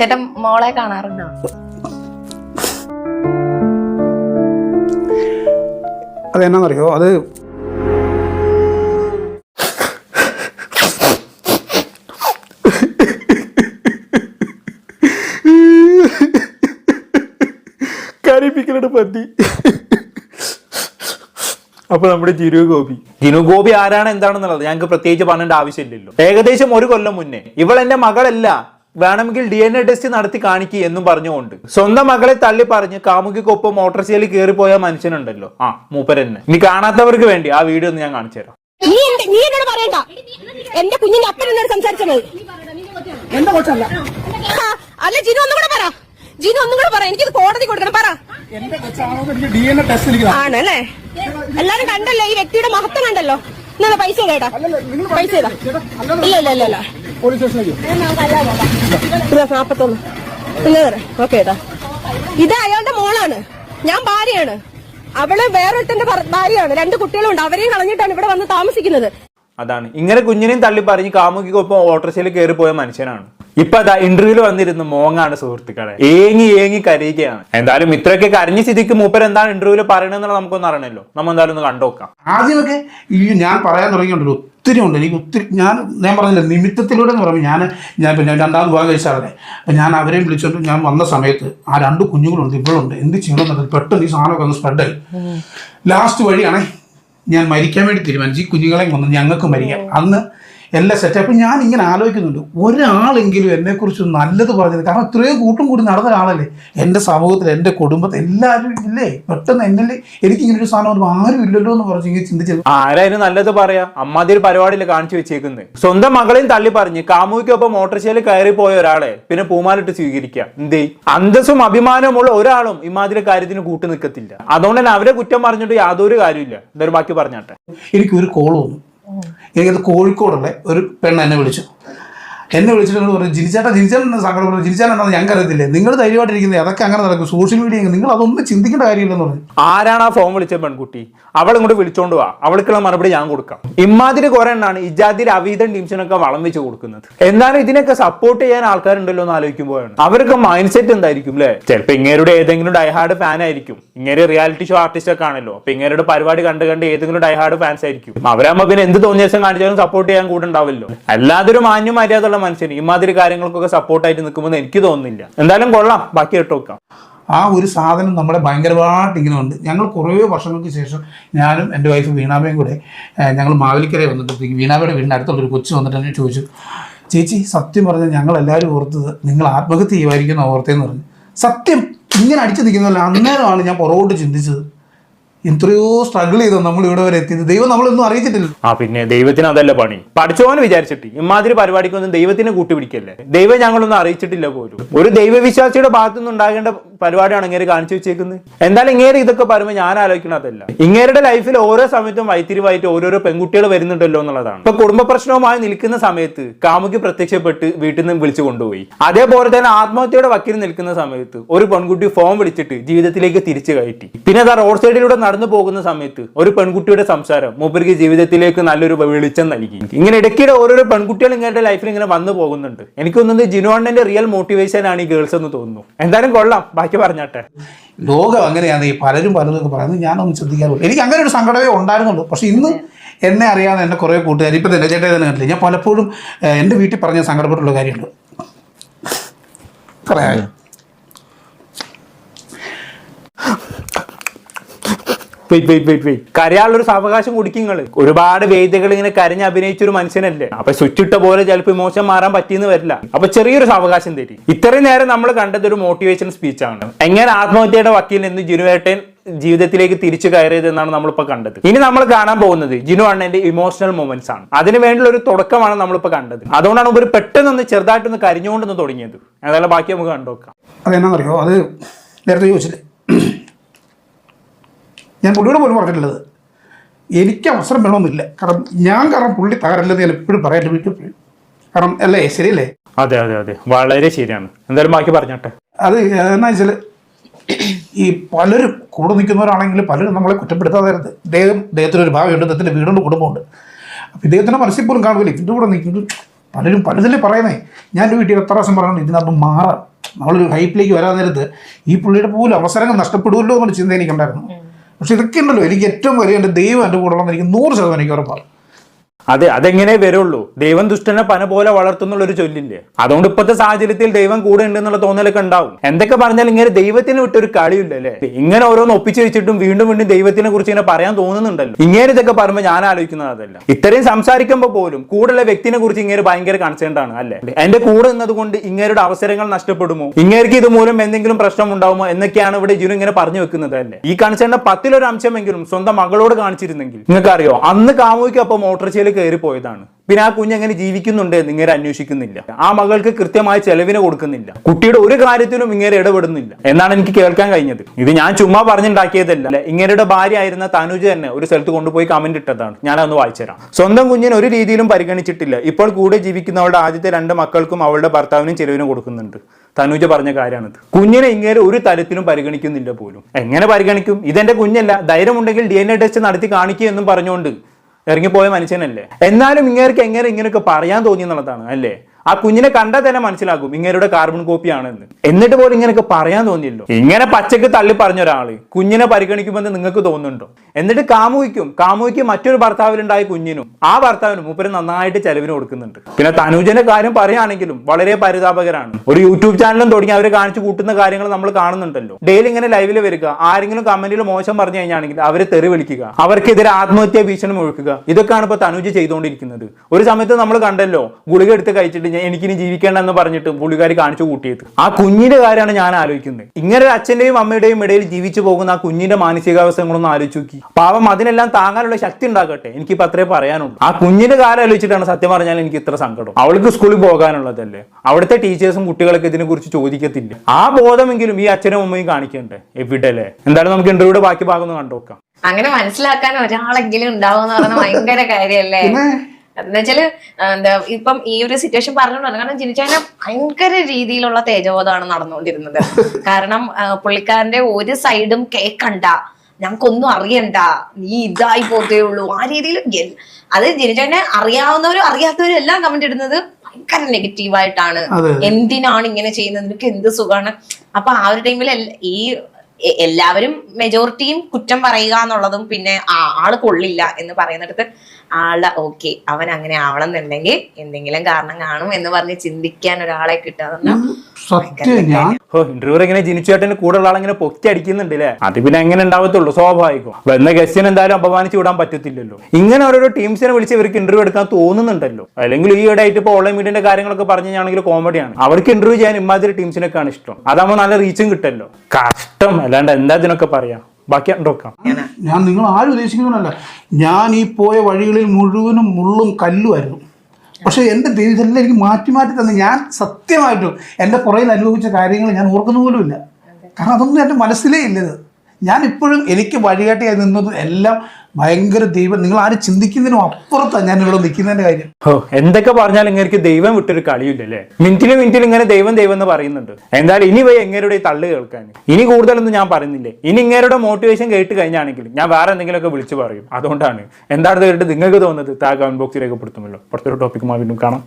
ചേട്ടൻ മോളെ കാണാറുണ്ടോ? അതെന്നാന്നറിയോ? അത് കരയിപ്പിക്കലുടെ പറ്റി അപ്പൊ നമ്മുടെ ജിനു ഗോപി. ജിനു ഗോപി ആരാണ് എന്താണെന്നുള്ളത് ഞങ്ങൾക്ക് പ്രത്യേകിച്ച് പറയേണ്ട ആവശ്യമില്ലല്ലോ. ഏകദേശം ഒരു കൊല്ലം മുന്നേ ഇവൾ എന്റെ മകളല്ല. വേണമെങ്കിൽ ഡി എൻ എ ടെസ്റ്റ് നടത്തി കാണിക്കുക എന്നും പറഞ്ഞുകൊണ്ട്. സ്വന്തം മകളെ തള്ളി പറഞ്ഞ് കാമുകിക്കൊപ്പം മോട്ടോർ കയറി പോയ മനുഷ്യനുണ്ടല്ലോ. ആ മൂപ്പരെന്നെ. ഇനി കാണാത്തവർക്ക് വേണ്ടി ആ വീഡിയോ ഒന്ന് ഞാൻ കാണിച്ചു തരാം. നീ എന്റെ- നീ എന്നോട് പറയണ്ട. എന്റെ കുഞ്ഞിന്റെ അപ്പൻ എന്നോട് സംസാരിച്ചത്. എന്റെ കൊച്ചല്ല ആ, അല്ല ജിനു ഒന്നും കൂടെ പറ. ജിനു ഒന്നും കൂടെ പറ. എനിക്കിത് കോടതി കൊടുക്കണം. പറ. എന്റെ കൊച്ചാണോ എനിക്ക് ഡി എൻ എ ടെസ്റ്റ് എനിക്ക് ആണല്ലേ? എല്ലാരും കണ്ടല്ലോ? ഈ വ്യക്തിയുടെ മഹത്വം കണ്ടല്ലോ. എന്നാ പൈസ കേട്ടാ പൈസ ഇല്ല ഇല്ല ഇല്ല. പോലീസ് സ്റ്റേഷനിലേക്ക്. ഇതാ നാപ്പത്തൊന്ന്. ഓക്കെ ഏട്ടാ ഇത്. അയാളുടെ മോളാണ്. ഞാൻ ഭാര്യയാണ്. അവൾ വേറൊരുത്തന്റെ ഭാര്യയാണ്. രണ്ട് കുട്ടികളുണ്ട്. അവരെയും കളഞ്ഞിട്ടാണ് ഇവിടെ വന്ന് താമസിക്കുന്നത്. അതാണ്. ഇങ്ങനെ കുഞ്ഞിനെയും തള്ളി പറഞ്ഞ് കാമുകിക്കൊപ്പം ഓട്ടോറിക്ഷയിൽ കയറി പോയ മനുഷ്യനാണ്. ഇപ്പൊ അതാ ഇന്റർവ്യൂവിൽ വന്നിരുന്നു. മോങ്ങാണ് സുഹൃത്തുക്കളെ. ഏങ്ങി ഏങ്ങി കരയുകയാണ്. എന്തായാലും ഇത്രയൊക്കെ കരഞ്ഞ സ്ഥിതിക്ക് മൂപ്പർ എന്താണ് ഇന്റർവ്യൂൽ പറയണെന്നുള്ള നമുക്കൊന്നും അറിയണല്ലോ നമ്മൾ എന്തായാലും ഒന്ന് കണ്ടോക്കാം. ആദ്യമൊക്കെ ഈ ഞാൻ പറയാൻ തുടങ്ങിയിട്ടുണ്ടല്ലോ. ഒത്തിരി ഉണ്ട്. എനിക്ക് ഒത്തിരി ഞാൻ ഞാൻ പറഞ്ഞില്ല നിമിത്തത്തിലൂടെ എന്ന് പറയുമ്പോൾ ഞാൻ ഞാൻ പിന്നെ രണ്ടാമത് വിവാഹം കഴിച്ചാലേ അപ്പം ഞാൻ അവരെയും വിളിച്ചോണ്ട് ഞാൻ വന്ന സമയത്ത് ആ രണ്ട് കുഞ്ഞുങ്ങളുണ്ട് ഇവളുണ്ട്. എന്ത് ചെയ്യണമെന്നത് പെട്ടെന്ന് ഈ സാധനമൊക്കെ ഒന്ന് സ്പ്രെഡായി ലാസ്റ്റ് വഴിയാണേ ഞാൻ മരിക്കാൻ വേണ്ടി തീരുമാനിച്ചു. ഈ കുഞ്ഞുങ്ങളെയും വന്ന് ഞങ്ങൾക്ക് മരിക്കാം. അന്ന് എല്ലാം സെറ്റ് അപ്പം ഞാൻ ഇങ്ങനെ ആലോചിക്കുന്നുണ്ട്. ഒരാളെങ്കിലും എന്നെക്കുറിച്ച് നല്ലത് പറഞ്ഞത് കാരണം ഇത്രയും കൂട്ടും കൂടി നടന്ന ഒരാളല്ലേ? എന്റെ സമൂഹത്തിൽ എന്റെ കുടുംബത്തിൽ എല്ലാവരും ഇല്ലേ? പെട്ടെന്ന് എന്നെ എനിക്ക് ഇങ്ങനെ ഒരു സാധനം ഒന്നും ആരും ഇല്ലല്ലോ എന്ന് പറഞ്ഞ് ഇങ്ങനെ ചിന്തിച്ചത്. ആരായാലും നല്ലത് പറയാ? അമ്മാതി ഒരു പരിപാടിയിൽ കാണിച്ചു വെച്ചേക്കുന്നത് സ്വന്തം മകളെയും തള്ളി പറഞ്ഞ് മോട്ടോർ മോട്ടോർഷയിൽ കയറി പോയ ഒരാളെ പിന്നെ പൂമാലിട്ട് സ്വീകരിക്കുക എന്തേ? അന്തസ്സും അഭിമാനമുള്ള ഒരാളും ഇമാതിരി കാര്യത്തിന് കൂട്ടു നിൽക്കത്തില്ല. അതുകൊണ്ട് തന്നെ അവരെ കുറ്റം പറഞ്ഞിട്ട് യാതൊരു കാര്യമില്ല എന്തായാലും ബാക്കി പറഞ്ഞാട്ടെ. എനിക്കൊരു കോൾ വന്നു. എനിക്കത് കോഴിക്കോടുള്ള ഒരു പെണ്ണ് എന്നെ വിളിച്ചു. എന്നെ വിളിച്ചിട്ട് എന്നോട് പറഞ്ഞു ജിനിച്ചേട്ടാ എന്ന സങ്കടം പറഞ്ഞു ജിനിച്ചേട്ടൻ ഞാൻ ഞങ്ങൾക്ക് നിങ്ങൾ ധൈര്യമായിട്ടിരിക്കുന്നത് അതൊക്കെ അങ്ങനെ നടക്കും. സോഷ്യൽ മീഡിയ നിങ്ങൾ അതൊന്നും ചിന്തിക്കേണ്ട കാര്യമില്ലെന്ന് പറഞ്ഞു. ആരാണ് ആ ഫോം വിളിച്ച പെൺകുട്ടി? അവൾ ഇങ്ങോട്ട് വിളിച്ചോണ്ട് വാ. അവൾക്കുള്ള മറുപടി ഞാൻ കൊടുക്കാം. ഇമ്മാതിരി കുറെ എണ്ണാണ് ഇജാതിരി അവീതം ടീംസിനൊക്കെ വളം വെച്ച് കൊടുക്കുന്നത്. എന്നാലും ഇതിനൊക്കെ സപ്പോർട്ട് ചെയ്യാൻ ആൾക്കാരുണ്ടല്ലോ എന്ന് ആലോചിക്കുമ്പോഴാണ് അവർക്ക് മൈൻഡ് സെറ്റ് എന്തായിരിക്കും അല്ലേ ചിലപ്പോ ഇങ്ങേരുടെ ഏതെങ്കിലും ഡൈഹാർഡ് ഫാൻ ആയിരിക്കും. ഇങ്ങനെ റിയാലിറ്റി ഷോ ആർട്ടിസ്റ്റ് ഒക്കെ ആണല്ലോ. അപ്പൊ ഇങ്ങേരുടെ പരിപാടി കണ്ട് കണ്ട് ഏതെങ്കിലും ഡൈഹാർഡ് ഫാൻസ് ആയിരിക്കും. അവരാകുമ്പോ പിന്നെ എന്ത് തോന്നിയ ദിവസം കാണിച്ചാലും സപ്പോർട്ട് ചെയ്യാൻ കൂടെ ഉണ്ടാവില്ലോ. അല്ലാതൊരു മാന്യം മര്യാദയുള്ള മനുഷ്യൻ ഇമാതിരി കാര്യങ്ങൾക്കൊക്കെ സപ്പോർട്ടായിട്ട് നിൽക്കുമെന്ന് എനിക്ക് തോന്നുന്നില്ല. എന്തായാലും കൊള്ളാം. ബാക്കി കേട്ട് നോക്കാം. ആ ഒരു സാധനം നമ്മളെ ഭയങ്കരമായിട്ട് ഇങ്ങനെ ഉണ്ട് ഞങ്ങൾ കുറേ വർഷങ്ങൾക്ക് ശേഷം ഞാനും എന്റെ വൈഫ് വീണാമയും കൂടെ ഞങ്ങൾ മാവേലിക്കരയെ വന്നിട്ടുണ്ടെങ്കിൽ വീണാമയുടെ വീടിന്റെ അടുത്തുള്ള ഒരു കൊച്ചു വന്നിട്ട് എന്നെ ചോദിച്ചു ചേച്ചി സത്യം പറഞ്ഞാൽ ഞങ്ങൾ എല്ലാവരും ഓർത്തത് നിങ്ങൾ ആത്മഹത്യ ചെയ്യുമായിരിക്കുന്ന ഓർത്തേന്ന് പറഞ്ഞു. സത്യം ഇങ്ങനെ അടിച്ചു നിൽക്കുന്നതല്ല അന്നേരമാണ് ഞാൻ പുറകോട്ട് ചിന്തിച്ചത്. എത്രയോ സ്ട്രഗിൾ ചെയ്തു നമ്മൾ ഇവിടെ വരെ എത്തിയത്. ദൈവം നമ്മളൊന്നും അറിയിച്ചിട്ടില്ല ആ പിന്നെ ദൈവത്തിന് അതല്ല പണി. പഠിച്ചോന്ന് വിചാരിച്ചിട്ട് ഇമാതിരി പരിപാടിക്കൊന്നും ദൈവത്തിനെ കൂട്ടുപിടിക്കല്ലേ ദൈവം ഞങ്ങളൊന്നും അറിയിച്ചിട്ടില്ല പോലും. ഒരു ദൈവവിശ്വാസിയുടെ ഭാഗത്തുനിന്ന് ഉണ്ടാകേണ്ട പരിപാടിയാണ് ഇങ്ങനെ കാണിച്ചു വെച്ചേക്കുന്നത് എന്തായാലും ഇങ്ങേര് ഇതൊക്കെ പറയുമ്പോൾ ഞാൻ ആലോചിക്കണതല്ല ഇങ്ങേരുടെ ലൈഫിൽ ഓരോ സമയത്തും വൈത്തിരിവായിട്ട് ഓരോരോ പെൺകുട്ടികൾ വരുന്നുണ്ടല്ലോ എന്നുള്ളതാണ്. ഇപ്പൊ കുടുംബ പ്രശ്നവുമായി നിൽക്കുന്ന സമയത്ത് കാമുകി പ്രത്യക്ഷപ്പെട്ട് വീട്ടിൽ നിന്ന് വിളിച്ചു കൊണ്ടുപോയി. അതേപോലെ തന്നെ ആത്മഹത്യയുടെ വക്കിൽ നിൽക്കുന്ന സമയത്ത് ഒരു പെൺകുട്ടി ഫോം വിളിച്ചിട്ട് ജീവിതത്തിലേക്ക് തിരിച്ചു കയറ്റി. പിന്നെ അതാ റോഡ് സൈഡിലൂടെ നടന്നു പോകുന്ന സമയത്ത് ഒരു പെൺകുട്ടിയുടെ സംസാരം മൂപ്പർക്ക് ജീവിതത്തിലേക്ക് നല്ലൊരു വെളിച്ചം നൽകി. ഇങ്ങനെ ഇടയ്ക്കിടെ ഓരോരോ പെൺകുട്ടികൾ ഇങ്ങനെ ലൈഫിൽ ഇങ്ങനെ വന്നു പോകുന്നുണ്ട്. എനിക്ക് തോന്നുന്നത് ജിനുവണ്ണന്റെ റിയൽ മോട്ടിവേഷൻ ആണ് ഈ ഗേൾസ് എന്ന് തോന്നുന്നു. എന്തായാലും കൊള്ളാം. ബാക്കി പറഞ്ഞാട്ടെ. ലോകം അങ്ങനെയാണ് ഈ പലരും പലതൊക്കെ പറയുന്നത്. ഞാനൊന്നും ശ്രദ്ധിക്കാറില്ല. എനിക്ക് അങ്ങനെ ഒരു സങ്കടമേ ഉണ്ടായിരുന്നുള്ളൂ. പക്ഷെ ഇന്ന് എന്നെ അറിയാതെ എന്നെ കുറേ കൂട്ടുകാർ ഇപ്പം തന്നെ ചേട്ടൻ തന്നെ കണ്ടില്ല? ഞാൻ പലപ്പോഴും എന്റെ വീട്ടിൽ പറഞ്ഞ സങ്കടപ്പെട്ടുള്ള കാര്യമുണ്ട് പറയാം. കരയാനുള്ളൊരു സാവകാശം കുടിക്കുങ്ങൾ ഒരുപാട് വേദികൾ ഇങ്ങനെ കരഞ്ഞ് അഭിനയിച്ച ഒരു മനുഷ്യനല്ലേ? അപ്പൊ സ്വിച്ച് ഇട്ട പോലെ ചിലപ്പോൾ ഇമോഷൻ മാറാൻ പറ്റിയെന്ന് വരില്ല. അപ്പൊ ചെറിയൊരു സാവകാശം തരി. ഇത്രയും നേരം നമ്മൾ കണ്ടത് ഒരു മോട്ടിവേഷൻ സ്പീച്ച് ആണ്. എങ്ങനെ ആത്മഹത്യയുടെ വക്കീൽ നിന്ന് ജിനുവേട്ടൻ ജീവിതത്തിലേക്ക് തിരിച്ചു കയറിയത് എന്നാണ് നമ്മളിപ്പോ കണ്ടത്. ഇനി നമ്മൾ കാണാൻ പോകുന്നത് ജിനു അണ്ണന്റെ ഇമോഷണൽ മൊമെന്റ്സ് ആണ്. അതിന് വേണ്ടിയുള്ള ഒരു തുടക്കമാണ് നമ്മളിപ്പോ കണ്ടത്. അതുകൊണ്ടാണ് ഒരു പെട്ടെന്ന് ചെറുതായിട്ടൊന്ന് കരിഞ്ഞുകൊണ്ടൊന്ന് തുടങ്ങിയത്. അതായത് ബാക്കി നമുക്ക് കണ്ടുനോക്കാം അതെന്നാണെന്നറിയോ അത് നേരത്തെ ചോദിച്ചില്ലേ? ഞാൻ പുള്ളിയോട് പോലും പറഞ്ഞിട്ടുള്ളത് എനിക്ക് അവസരം വേണമെന്നില്ല. കാരണം ഞാൻ കാരണം പുള്ളി തകരല്ലെന്ന് ഞാൻ എപ്പോഴും പറയാൻ വീട്ടിൽ കാരണം അല്ലേ? ശരിയല്ലേ? അതെ അതെ അതെ. വളരെ ശരിയാണ്. എന്തായാലും ബാക്കി പറഞ്ഞോട്ടെ. അത് എന്നാ വെച്ചാൽ ഈ പലരും കൂടെ നിൽക്കുന്നവരാണെങ്കിൽ പലരും നമ്മളെ കുറ്റപ്പെടുത്താതായിരുന്നു ഇദ്ദേഹം ഇദ്ദേഹത്തിന് ഒരു ഭാവിയുണ്ട് ഇദ്ദേഹത്തിന്റെ വീടുണ്ട് കുടുംബമുണ്ട്. അപ്പം ഇദ്ദേഹത്തിന്റെ മനസ്സിൽ പോലും കാണുമല്ലോ ഇതിന്റെ കൂടെ നിൽക്കുന്നത് പലരും പലതല്ലേ പറയുന്നേ? ഞാൻ എന്റെ വീട്ടിൽ എത്ര പ്രാവശ്യം പറയണം ഇതിനകത്ത് മാറാം. നമ്മളൊരു ഹൈപ്പിലേക്ക് വരാൻ നേരത്ത് ഈ പുള്ളിയുടെ പോലും അവസരങ്ങൾ നഷ്ടപ്പെടുമല്ലോ എന്നൊരു ചിന്ത എനിക്കുണ്ടായിരുന്നു. പക്ഷെ ഇതൊക്കെ ഉണ്ടല്ലോ. എനിക്ക് ഏറ്റവും വലിയ എന്റെ ദൈവം എന്റെ കൂടെ ഉള്ളതെന്ന് എനിക്ക് നൂറ് ശതമാനം എനിക്ക് ഉറപ്പാണ്. അതെ അതെങ്ങനെ വരുള്ളൂ? ദൈവം ദുഷ്ടനെ പന പോലെ വളർത്തുന്നുള്ള ഒരു ചൊല്ലില്ലേ? അതുകൊണ്ട് ഇപ്പോഴത്തെ സാഹചര്യത്തിൽ ദൈവം കൂടെ ഉണ്ടെന്നുള്ള തോന്നലൊക്കെ ഉണ്ടാവും. എന്തൊക്കെ പറഞ്ഞാൽ ഇങ്ങനെ ദൈവത്തിന് വിട്ടൊരു കളിയില്ല അല്ലേ? ഇങ്ങനെ ഓരോന്ന് ഒപ്പിച്ചു വെച്ചിട്ടും വീണ്ടും വീണ്ടും ദൈവത്തിനെ കുറിച്ച് ഇങ്ങനെ പറയാൻ തോന്നുന്നുണ്ടല്ലോ. ഇങ്ങനെ ഇതൊക്കെ പറയുമ്പോൾ ഞാൻ ആലോചിക്കുന്നത് അതല്ല. ഇത്രയും സംസാരിക്കുമ്പോൾ പോലും കൂടെയുള്ള വ്യക്തിനെ കുറിച്ച് ഇങ്ങനെ ഭയങ്കര കൺസേൺഡ് ആണ് അല്ലേ? എന്റെ കൂടെ നിന്നത് കൊണ്ട് ഇങ്ങേരുടെ അവസരങ്ങൾ നഷ്ടപ്പെടുമോ? ഇങ്ങേർക്ക് ഇതുമൂലം എന്തെങ്കിലും പ്രശ്നം ഉണ്ടാവുമോ? എന്നൊക്കെയാണ് ഇവിടെ ജിനു ഇങ്ങനെ പറഞ്ഞു വെക്കുന്നത് അല്ലേ? ഈ കൺസേണിന്റെ പത്തിലൊരു അംശമെങ്കിലും സ്വന്തം മകളോട് കാണിച്ചിരുന്നെങ്കിൽ. നിങ്ങൾക്ക് അറിയോ അന്ന് കാമുകിക്ക് അപ്പോൾ മോട്ടോർ കയറി പോയതാണ്. പിന്നെ ആ കുഞ്ഞ് എങ്ങനെ ജീവിക്കുന്നുണ്ട് എന്ന് ഇങ്ങനെ അന്വേഷിക്കുന്നില്ല. ആ മകൾക്ക് കൃത്യമായ ചെലവിന് കൊടുക്കുന്നില്ല. കുട്ടിയുടെ ഒരു കാര്യത്തിലും ഇങ്ങനെ ഇടപെടുന്നില്ല. എന്നാണ് എനിക്ക് കേൾക്കാൻ കഴിഞ്ഞത്. ഇത് ഞാൻ ചുമ്മാ പറഞ്ഞുണ്ടാക്കിയതല്ല. ഇങ്ങനെയുടെ ഭാര്യ ആയിരുന്ന തനുജ് തന്നെ ഒരു സ്ഥലത്ത് കൊണ്ടുപോയി കമന്റ് ഇട്ടതാണ്. ഞാൻ അന്ന് വായിച്ചുതരാം സ്വന്തം കുഞ്ഞിനെ ഒരു രീതിയിലും പരിഗണിച്ചിട്ടില്ല. ഇപ്പോൾ കൂടെ ജീവിക്കുന്നവളുടെ ആദ്യത്തെ രണ്ട് മക്കൾക്കും അവളുടെ ഭർത്താവിനും ചെലവിനും കൊടുക്കുന്നുണ്ട്. തനുജ പറഞ്ഞ കാര്യമാണിത്. കുഞ്ഞിനെ ഇങ്ങനെ ഒരു തലത്തിലും പരിഗണിക്കുന്നില്ല പോലും. എങ്ങനെ പരിഗണിക്കും? ഇതെന്റെ കുഞ്ഞല്ല. ധൈര്യമുണ്ടെങ്കിൽ ഡി എൻ എ ടെസ്റ്റ് നടത്തി കാണിക്കുക എന്നും പറഞ്ഞുകൊണ്ട് ഇറങ്ങിപ്പോയ മനുഷ്യനല്ലേ? എന്നാലും ഇങ്ങേർക്ക് എങ്ങനെ ഇങ്ങനെയൊക്കെ പറയാൻ തോന്നി എന്നുള്ളതാണ് അല്ലേ? ആ കുഞ്ഞിനെ കണ്ടാൽ തന്നെ മനസ്സിലാകും ഇങ്ങനെയുടെ കാർബൺ കോപ്പി ആണെന്ന്. എന്നിട്ട് പോലും ഇങ്ങനെയൊക്കെ പറയാൻ തോന്നിയല്ലോ. ഇങ്ങനെ പച്ചക്ക് തള്ളി പറഞ്ഞ ഒരാൾ കുഞ്ഞിനെ പരിഗണിക്കുമെന്ന് നിങ്ങൾക്ക് തോന്നുന്നുണ്ടോ? എന്നിട്ട് കാമുകിക്കും കാമുവിക്ക് മറ്റൊരു ഭർത്താവിലുണ്ടായ കുഞ്ഞിനും ആ ഭർത്താവിനും മൂപ്പര് നന്നായിട്ട് ചെലവിന് കൊടുക്കുന്നുണ്ട്. പിന്നെ തനുജന്റെ കാര്യം പറയുകയാണെങ്കിലും വളരെ പരിതാപകരാണ്. ഒരു യൂട്യൂബ് ചാനലും തുടങ്ങി അവരെ കാണിച്ചു കൂട്ടുന്ന കാര്യങ്ങൾ നമ്മൾ കാണുന്നുണ്ടല്ലോ. ഡെയിലി ഇങ്ങനെ ലൈവിൽ വരിക ആരെങ്കിലും കമന്റിൽ മോശം പറഞ്ഞു കഴിഞ്ഞാണെങ്കിൽ അവരെ തെറി വിളിക്കുക അവർക്കെതിരെ ആത്മഹത്യാ ഭീഷണി ഒഴുക്കുക ഇതൊക്കെയാണ് ഇപ്പൊ തനുജ് ചെയ്തുകൊണ്ടിരിക്കുന്നത്. ഒരു സമയത്ത് നമ്മൾ കണ്ടല്ലോ ഗുളിക എടുത്ത് കഴിച്ചിട്ട് എനിക്കിനി ജീവിക്കേണ്ട എന്ന് പറഞ്ഞിട്ട് പുള്ളിക്കാരി കാണിച്ചു കൂട്ടിയത്. ആ കുഞ്ഞിന്റെ കാര്യമാണ് ഞാൻ ആലോചിക്കുന്നത്. ഇങ്ങനെ ഒരു അച്ഛന്റെയും അമ്മയുടെയും ഇടയിൽ ജീവിച്ചു പോകുന്ന ആ കുഞ്ഞിന്റെ മാനസികാവസ്ഥകളൊന്നും ആലോചിച്ച് നോക്കി. പാവം അതിനെല്ലാം താങ്ങാനുള്ള ശക്തി ഉണ്ടാക്കട്ടെ എനിക്കിപ്പോ അത്രേ പറയാനുള്ളൂ. ആ കുഞ്ഞിന്റെ കാര്യം ആലോചിച്ചിട്ടാണ് സത്യം പറഞ്ഞാൽ എനിക്ക് ഇത്ര സങ്കടം. അവൾക്ക് സ്കൂളിൽ പോകാനുള്ളതല്ലേ? അവിടുത്തെ ടീച്ചേഴ്സും കുട്ടികളൊക്കെ ഇതിനെ കുറിച്ച് ചോദിക്കത്തില്ല? ആ ബോധമെങ്കിലും ഈ അച്ഛനും അമ്മയും കാണിക്കണ്ടേ? എവിടെ അല്ലേ എന്തായാലും നമുക്ക് ഇന്റർവ്യൂടെ ബാക്കി ഭാഗം ഒന്ന് കണ്ടുനോക്കാം. അങ്ങനെ മനസ്സിലാക്കാൻ ഒരാളെങ്കിലും ഉണ്ടാവും എന്ന് പറയുന്നത് ഭയങ്കര കാര്യല്ലേ? എന്നുവെച്ചാൽ എന്താ ഇപ്പം ഈ ഒരു സിറ്റുവേഷൻ പറഞ്ഞോണ്ടാണ് കാരണം ജിനിച്ചാന് ഭയങ്കര രീതിയിലുള്ള തേജബോധമാണ് നടന്നുകൊണ്ടിരുന്നത്. കാരണം പുള്ളിക്കാരന്റെ ഒരു സൈഡും കേക്കണ്ട. ഞങ്ങൾക്കൊന്നും അറിയണ്ട. നീ ഇതായി പോത്തേ ഉള്ളൂ. ആ രീതിയിൽ അത് ജിനിച്ചാനെ അറിയാവുന്നവരും അറിയാത്തവരും എല്ലാം കമന്റ് ഇടുന്നത് ഭയങ്കര നെഗറ്റീവായിട്ടാണ് എന്തിനാണ് ഇങ്ങനെ ചെയ്യുന്നത്? നിനക്ക് എന്ത് സുഖമാണ്? അപ്പൊ ആ ഒരു ടൈമിൽ ഈ എല്ലാവരും മെജോറിറ്റിയും കുറ്റം പറയുക എന്നുള്ളതും പിന്നെ ആ ആൾ കൊള്ളില്ല എന്ന് പറയുന്നിടത്ത് ആളുടെ ഓക്കെ അവൻ അങ്ങനെ ആവണമെന്നുണ്ടെങ്കിൽ എന്തെങ്കിലും കാരണം കാണും എന്ന് പറഞ്ഞ് ചിന്തിക്കാൻ ഒരാളെ കിട്ടാതെ സത്യം ഞാൻ ഓ ഇന്റർവ്യൂ ഇങ്ങനെ ജിനിച്ചേട്ടന് കൂടെ ഉള്ള ആളിങ്ങനെ പൊക്കി അടിക്കുന്നുണ്ട് അല്ലേ അത് പിന്നെ എങ്ങനെ ഉണ്ടാവത്തുള്ളൂ? സ്വാഭാവികം. വന്ന ഗസ്റ്റിന് എന്തായാലും അപമാനിച്ചു വിടാൻ പറ്റത്തില്ലല്ലോ. ഇങ്ങനെ ഓരോരോ ടീംസിനെ വിളിച്ച് ഇവർക്ക് ഇന്റർവ്യൂ എടുക്കാൻ തോന്നുന്നുണ്ടല്ലോ. അല്ലെങ്കിൽ ഈ ഇടയായിട്ട് ഇപ്പോൾ ഓൺലൈൻ മീഡിയന്റെ കാര്യങ്ങളൊക്കെ പറഞ്ഞു കഴിഞ്ഞാണെങ്കിൽ കോമഡിയാണ് അവർക്ക് ഇന്റർവ്യൂ ചെയ്യാൻ ഇമാതിരി ടീംസിനൊക്കെയാണ് ഇഷ്ടം. അതാകുമ്പോൾ നല്ല റീച്ചും കിട്ടല്ലോ. കഷ്ടം. അല്ലാണ്ട് എന്താ ഇതിനൊക്കെ പറയാ? ബാക്കി കണ്ടോക്കാം ഞാൻ നിങ്ങൾ ആരും ഉദ്ദേശിക്കുന്നതല്ല ഞാൻ ഈ പോയ വഴികളിൽ മുഴുവനും മുള്ളും കല്ലുമായിരുന്നു പക്ഷേ എന്റെ ദൈവം ഇതെല്ലാം എനിക്ക് മാറ്റി മാറ്റി തന്നെ. ഞാൻ സത്യമായിട്ടും എന്റെ പുറയിൽ അനുഭവിച്ച കാര്യങ്ങൾ ഞാൻ ഓർക്കുന്ന പോലുമില്ല കാരണം അതൊന്നും എന്റെ മനസ്സിലേ ഇല്ലത്. ഞാൻ ഇപ്പോഴും എനിക്ക് വഴികാട്ടിയായി നിന്നത് എല്ലാം ഭയങ്കര ദൈവം. നിങ്ങൾ ആരും ചിന്തിക്കുന്നതിനും അപ്പുറത്താണ് ഞാൻ ഇവിടെ നിൽക്കുന്നതിന്റെ കാര്യം. എന്തൊക്കെ പറഞ്ഞാലും ഇങ്ങനെ ദൈവം വിട്ടൊരു കളിയില്ലല്ലേ മിനിറ്റിന് മിനിറ്റിൽ ഇങ്ങനെ ദൈവം ദൈവം എന്ന് പറയുന്നുണ്ട്. എന്തായാലും ഇനി പോയി എങ്ങനെയുടെ ഈ തള്ളു കേൾക്കാൻ? ഇനി കൂടുതലൊന്നും ഞാൻ പറയുന്നില്ലേ? ഇനി ഇങ്ങേരുടെ മോട്ടിവേഷൻ കേട്ട് കഴിഞ്ഞാണെങ്കിൽ ഞാൻ വേറെ എന്തെങ്കിലുമൊക്കെ വിളിച്ചു പറയും. അതുകൊണ്ടാണ്. എന്താണ് കേട്ട് നിങ്ങൾക്ക് തോന്നുന്നത്? താ കമന്റ് ബോക്സിൽ രേഖപ്പെടുത്തുമല്ലോ. പുറത്തൊരു ടോപ്പിക്കുമായി വീണ്ടും കാണാം.